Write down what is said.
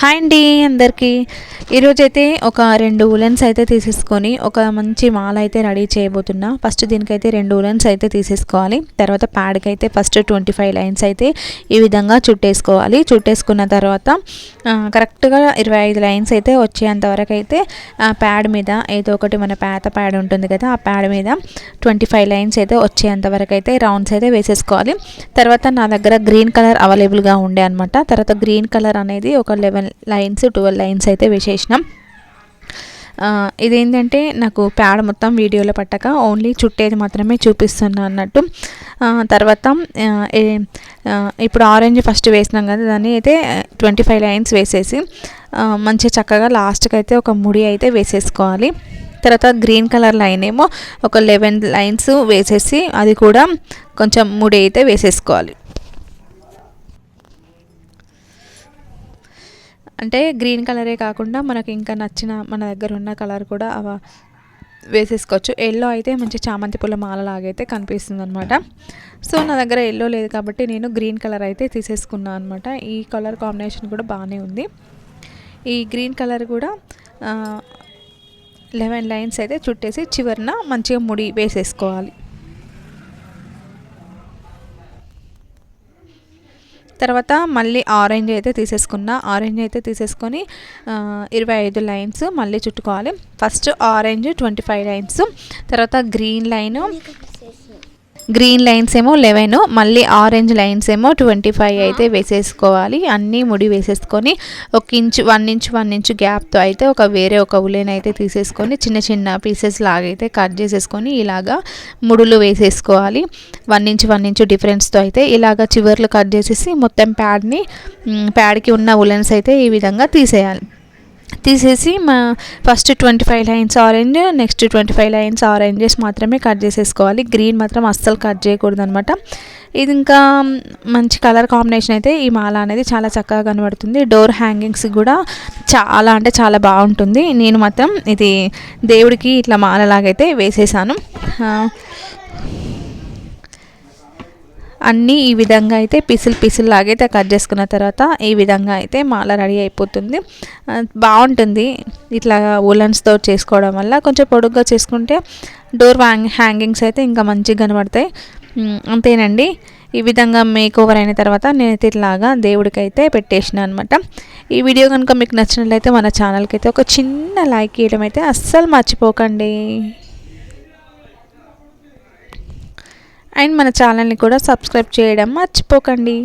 Hi అండి అందరికీ. ఈరోజైతే ఒక రెండు ఉలెన్స్ అయితే తీసేసుకొని ఒక మంచి మాల అయితే రెడీ చేయబోతున్నా. ఫస్ట్ దీనికైతే రెండు ఉలెన్స్ అయితే తీసేసుకోవాలి. తర్వాత ప్యాడ్కి అయితే ఫస్ట్ ట్వంటీ ఫైవ్ లైన్స్ అయితే ఈ విధంగా చుట్టేసుకోవాలి. చుట్టేసుకున్న తర్వాత కరెక్ట్గా ఇరవై ఐదు లైన్స్ అయితే వచ్చేంత వరకు అయితే ఆ ప్యాడ్ మీద ఏదో ఒకటి మన పేత ప్యాడ్ ఉంటుంది కదా ఆ ప్యాడ్ మీద ట్వంటీ ఫైవ్ లైన్స్ అయితే వచ్చేంత వరకు అయితే రౌండ్స్ అయితే వేసేసుకోవాలి. తర్వాత నా దగ్గర గ్రీన్ కలర్ అవైలబుల్గా ఉండే అనమాట తర్వాత గ్రీన్ కలర్ అనేది ఒక లెవెన్ లైన్స్ ట్వెల్వ్ లైన్స్ అయితే వేసేసినాం. ఇదేంటంటే నాకు ప్యాడ్ మొత్తం వీడియోలో పట్టక ఓన్లీ చుట్టేది మాత్రమే చూపిస్తున్నా అన్నట్టు. తర్వాత ఇప్పుడు ఆరెంజ్ ఫస్ట్ వేసినాం కదా దాన్ని అయితే ట్వంటీ ఫైవ్ లైన్స్ వేసేసి మంచిగా చక్కగా లాస్ట్కి అయితే ఒక ముడి అయితే వేసేసుకోవాలి. తర్వాత గ్రీన్ కలర్ లైన్ ఏమో ఒక లెవెన్ లైన్స్ వేసేసి అది కూడా కొంచెం ముడి అయితే వేసేసుకోవాలి. అంటే గ్రీన్ కలరే కాకుండా మనకి ఇంకా నచ్చిన మన దగ్గర ఉన్న కలర్ కూడా అవ వేసేసుకోవచ్చు. ఎల్లో అయితే మంచి చామంతి పూల మాలలాగా అయితే కనిపిస్తుంది అనమాట సో నా దగ్గర ఎల్లో లేదు కాబట్టి నేను గ్రీన్ కలర్ అయితే తీసేసుకున్నాను అనమాట ఈ కలర్ కాంబినేషన్ కూడా బాగానే ఉంది. ఈ గ్రీన్ కలర్ కూడా లెవెన్ లైన్స్ అయితే చుట్టేసి చివరిన మంచిగా ముడి వేసేసుకోవాలి. తర్వాత మళ్ళీ ఆరెంజ్ అయితే తీసేసుకున్న. ఆరెంజ్ అయితే తీసేసుకొని ఇరవై ఐదు లైన్స్ మళ్ళీ చుట్టుకోవాలి. First orange twenty five lines తర్వాత గ్రీన్ లైన్ గ్రీన్ లైన్స్ ఏమో లెవెన్ మళ్ళీ ఆరెంజ్ లైన్స్ ఏమో ట్వంటీ ఫైవ్ అయితే వేసేసుకోవాలి. అన్నీ ముడి వేసేసుకొని ఒక inch one inch one inch గ్యాప్తో అయితే ఒక వేరే ఒక ఉలెన్ అయితే తీసేసుకొని చిన్న చిన్న పీసెస్ లాగైతే కట్ చేసేసుకొని ఇలాగా ముడులు వేసేసుకోవాలి. వన్ ఇంచ్ వన్ ఇంచ్ డిఫరెన్స్తో అయితే ఇలాగ చివర్లు కట్ చేసేసి మొత్తం ప్యాడ్ని ప్యాడ్కి ఉన్న ఉలెన్స్ అయితే ఈ విధంగా తీసేయాలి. తీసేసి మా first twenty five lines orange next twenty five lines oranges మాత్రమే కట్ చేసేసుకోవాలి. గ్రీన్ మాత్రం అస్సలు కట్ చేయకూడదు అనమాట ఇది ఇంకా మంచి కలర్ కాంబినేషన్ అయితే ఈ మాల అనేది చాలా చక్కగా కనబడుతుంది. డోర్ హ్యాంగింగ్స్ కూడా చాలా అంటే చాలా బాగుంటుంది. నేను మాత్రం ఇది దేవుడికి ఇట్లా మాలలాగైతే వేసేసాను. అన్నీ ఈ విధంగా అయితే పిసిల్ పిసిల్ లాగైతే కట్ చేసుకున్న తర్వాత ఈ విధంగా అయితే మాల రెడీ అయిపోతుంది. బాగుంటుంది. ఇట్లా ఉలన్స్తో చేసుకోవడం వల్ల కొంచెం పొడుగ్గా చేసుకుంటే డోర్ హ్యాంగింగ్స్ అయితే ఇంకా మంచిగా కనబడతాయి. అంతేనండి. ఈ విధంగా మేక్ ఓవర్ అయిన తర్వాత నేనైతే ఇట్లాగా దేవుడికి అయితే పెట్టేసిన అనమాట ఈ వీడియో కనుక మీకు నచ్చినట్లయితే మన ఛానల్కి అయితే ఒక చిన్న లైక్ ఇవ్వడం అయితే అస్సలు మర్చిపోకండి. అండ్ మన ఛానల్ని కూడా సబ్స్క్రైబ్ చేయడం మర్చిపోకండి.